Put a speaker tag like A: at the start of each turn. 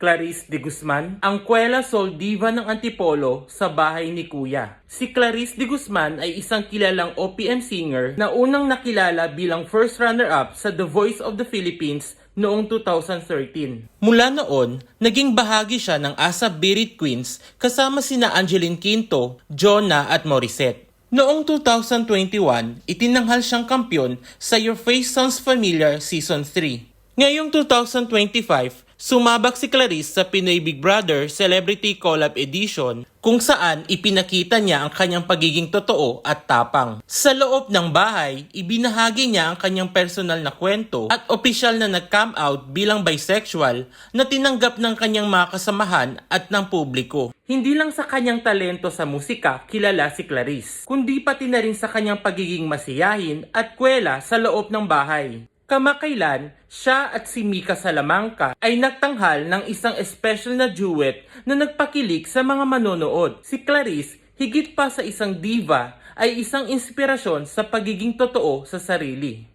A: Clarice de Guzman, ang Kuela Sol Diva ng Antipolo sa bahay ni Kuya. Si Clarice de Guzman ay isang kilalang OPM singer na unang nakilala bilang first runner-up sa The Voice of the Philippines noong 2013. Mula noon, naging bahagi siya ng ASAP Birit Queens kasama sina Angeline Quinto, Jonah at Morissette. Noong 2021, itinanghal siyang kampyon sa Your Face Sounds Familiar Season 3. Ngayong 2025, sumabak si Clarice sa Pinoy Big Brother Celebrity Collab Edition kung saan ipinakita niya ang kanyang pagiging totoo at tapang. Sa loob ng bahay, ibinahagi niya ang kanyang personal na kwento at opisyal na nag-come out bilang bisexual na tinanggap ng kanyang mga kasamahan at ng publiko. Hindi lang sa kanyang talento sa musika kilala si Clarice, kundi pati na rin sa kanyang pagiging masiyahin at kwela sa loob ng bahay. Kamakailan, siya at si Mika Salamanca ay nagtanghal ng isang special na duet na nagpakilig sa mga manonood. Si Clarice, higit pa sa isang diva, ay isang inspirasyon sa pagiging totoo sa sarili.